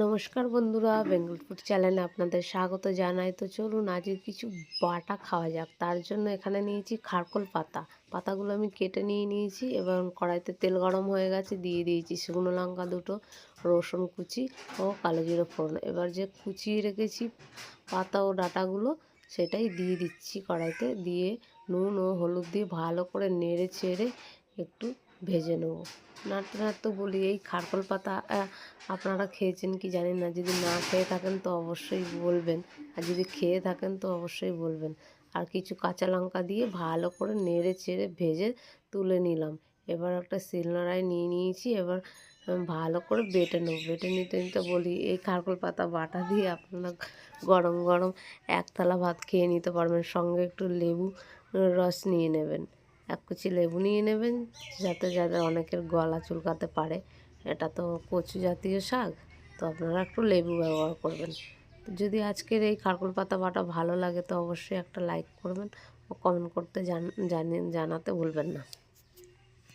নমস্কার বন্ধুরা, বেঙ্গল ফুড চ্যানেলে আপনাদের স্বাগত জানাই। তো চলুন, আজকে কিছু বাটা খাওয়া যাক। তার জন্য এখানে নিয়েছি খারকোল পাতা। পাতাগুলো আমি কেটে নিয়ে নিয়েছি এবং কড়াইতে তেল গরম হয়ে গেছে, দিয়ে দিয়েছি শুকনো লঙ্কা দুটো, রসুন কুচি ও কালো জিরে ফোড়ন। এবার যে কুচিয়ে রেখেছি পাতা ও ডাটাগুলো, সেটাই দিয়ে দিচ্ছি কড়াইতে। দিয়ে নুন ও হলুদ দিয়ে ভালো করে নেড়ে ছেড়ে একটু ভেজে নেব। নাড়তে নাড়তে বলি, এই খারকোল পাতা আপনারা খেয়েছেন কি জানি না? যদি না খেয়ে থাকেন তো অবশ্যই বলবেন। আর যদি খেয়ে থাকেন তো অবশ্যই বলবেন। আর কিছু কাঁচা লঙ্কা দিয়ে ভালো করে নেড়ে চেড়ে ভেজে তুলে নিলাম। এবার একটা শিলনোড়ায় নিয়ে নিয়েছি, এবার ভালো করে বেটে নেব। বেটে নিতে নিতে বলি, এই খারকোল পাতা বাটা দিয়ে আপনারা গরম গরম এক থালা ভাত খেয়ে নিতে পারবেন। সঙ্গে একটু লেবু রস নিয়ে নেবেন। এক কুচি লেবু নিয়ে নেবেন, যাতে যাদের অনেকের গলা চুলকাতে পারে, এটা তো কচু জাতীয় শাক, তো আপনারা একটু লেবু ব্যবহার করবেন। যদি আজকের এই খারকুল পাতা বাটা ভালো লাগে, তো অবশ্যই একটা লাইক করবেন ও কমেন্ট করতে জান, জানাতে ভুলবেন না।